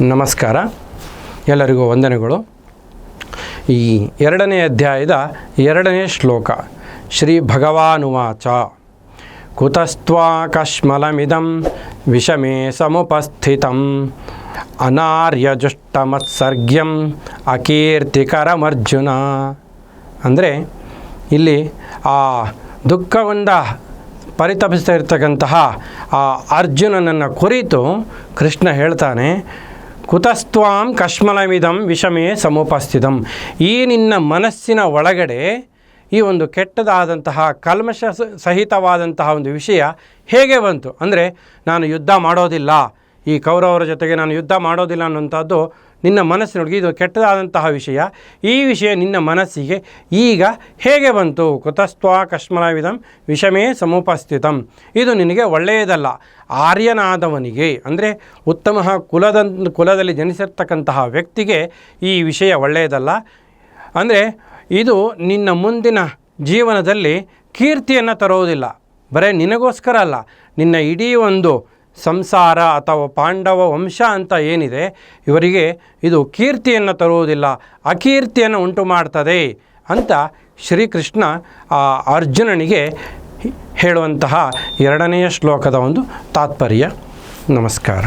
ನಮಸ್ಕಾರ. ಎಲ್ಲರಿಗೂ ವಂದನೆಗಳು. ಈ ಎರಡನೇ ಅಧ್ಯಾಯದ ಎರಡನೇ ಶ್ಲೋಕ, ಶ್ರೀ ಭಗವಾನುವಾಚ. ಕುತಸ್ತ್ವಾಕಶ್ಮಲಮಿದಂ ವಿಷಮೇ ಸಮುಪಸ್ಥಿತಂ. ಅನಾರ್ಯಜುಷ್ಟಮತ್ಸರ್ಗ್ಯಂ ಅಕೀರ್ತಿಕರಮರ್ಜುನ. ಅಂದರೆ ಇಲ್ಲಿ ಆ ದುಃಖವೊಂದ ಪರಿತಪಿಸ್ತಾ ಇರ್ತಕ್ಕಂತಹ ಆ ಅರ್ಜುನನನ್ನು ಕುರಿತು ಕೃಷ್ಣ ಹೇಳ್ತಾನೆ ಕುತಸ್ತ್ವಾಂ ಕಶ್ಮಲಮಿದಂ ವಿಷಮೇ ಸಮುಪಸ್ಥಿತಂ. ಈ ನಿನ್ನ ಮನಸ್ಸಿನ ಒಳಗಡೆ ಈ ಒಂದು ಕೆಟ್ಟದಾದಂತಹ ಕಲ್ಮಶ ಸಹಿತವಾದಂತಹ ಒಂದು ವಿಷಯ ಹೇಗೆ ಬಂತು? ಅಂದರೆ ನಾನು ಯುದ್ಧ ಮಾಡೋದಿಲ್ಲ. ಈ ಕೌರವರ ಜೊತೆಗೆ ನಾನು ಯುದ್ಧ ಮಾಡೋದಿಲ್ಲ ಅನ್ನುವಂಥದ್ದು ನಿನ್ನ ಮನಸ್ಸಿನೊಳಗೆ ಇದು ಕೆಟ್ಟದಾದಂತಹ ವಿಷಯ. ಈ ವಿಷಯ ನಿನ್ನ ಮನಸ್ಸಿಗೆ ಈಗ ಹೇಗೆ ಬಂತು? ಕುತಸ್ತ್ವ ಕಶ್ಮಲವಿದಂ ವಿಷಮೇ ಸಮುಪಸ್ಥಿತಂ. ಇದು ನಿನಗೆ ಒಳ್ಳೆಯದಲ್ಲ. ಆರ್ಯನಾದವನಿಗೆ, ಅಂದರೆ ಉತ್ತಮ ಕುಲದ ಕುಲದಲ್ಲಿ ಜನಿಸಿರ್ತಕ್ಕಂತಹ ವ್ಯಕ್ತಿಗೆ ಈ ವಿಷಯ ಒಳ್ಳೆಯದಲ್ಲ. ಅಂದರೆ ಇದು ನಿನ್ನ ಮುಂದಿನ ಜೀವನದಲ್ಲಿ ಕೀರ್ತಿಯನ್ನು ತರುವುದಿಲ್ಲ ಬರೇ ನಿನಗೋಸ್ಕರ ಅಲ್ಲ. ನಿನ್ನ ಇಡೀ ಒಂದು ಸಂಸಾರ ಅಥವಾ ಪಾಂಡವ ವಂಶ ಅಂತ ಏನಿದೆ, ಇವರಿಗೆ ಇದು ಕೀರ್ತಿಯನ್ನು ತರುವುದಿಲ್ಲ, ಅಕೀರ್ತಿಯನ್ನು ಉಂಟು ಮಾಡ್ತದೆ ಅಂತ ಶ್ರೀಕೃಷ್ಣ ಆ ಅರ್ಜುನನಿಗೆ ಹೇಳುವಂತಹ ಎರಡನೆಯ ಶ್ಲೋಕದ ಒಂದು ತಾತ್ಪರ್ಯ. ನಮಸ್ಕಾರ.